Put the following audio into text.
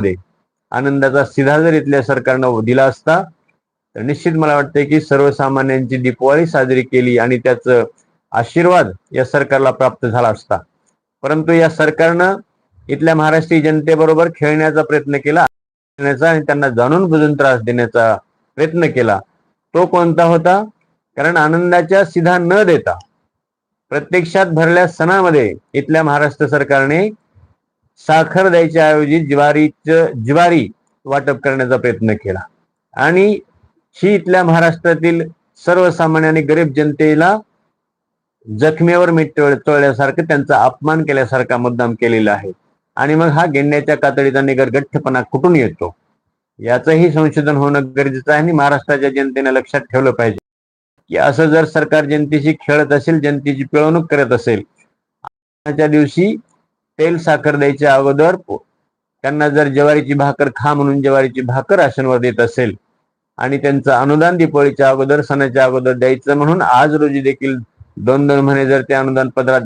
मध्ये आनंदाचा सिधा जर इथल्या सरकारनं दिला असता तर निश्चित मला वाटतंय की सर्वसामान्यांची दीपवाळी साजरी केली आणि त्याचं आशीर्वाद या सरकारला प्राप्त झाला असता. परंतु या सरकारनं इथल्या महाराष्ट्रीय जनतेबरोबर खेळण्याचा प्रयत्न केला आणि त्यांना जाणून बुजून त्रास देण्याचा प्रयत्न केला. तो कोणता होता? कारण आनंदाच्या सिधा न देता प्रत्यक्षात भरल्या सणामध्ये इथल्या महाराष्ट्र सरकारने साखर द्यायच्या ऐवजी ज्वारीचं ज्वारी वाटप करण्याचा प्रयत्न केला. आणि ही इथल्या महाराष्ट्रातील सर्वसामान्य आणि गरीब जनतेला जखमेवर मीठ चोळल्यासारखं त्यांचा अपमान केल्यासारखा मुद्दाम केलेला आहे. आणि मग हा गेंड्याच्या कातडीचा निगरगठ्ठपणा कुठून येतो? याचंही संशोधन होणं गरजेचं आहे आणि महाराष्ट्राच्या जनतेने लक्षात ठेवलं पाहिजे. की असं जर सरकार जनतेशी खेळत असेल जनतेची पिळवणूक करत असेल दिवशी तेल साखर द्यायच्या अगोदर त्यांना जर ज्वारीची भाकर खा म्हणून ज्वारीची भाकर राशनवर देत असेल आणि त्यांचं अनुदान दीपावलीच्या अगोदर सणाच्या अगोदर द्यायचं म्हणून आज रोजी देखील दोन दोन महिने जर ते अनुदान पदरात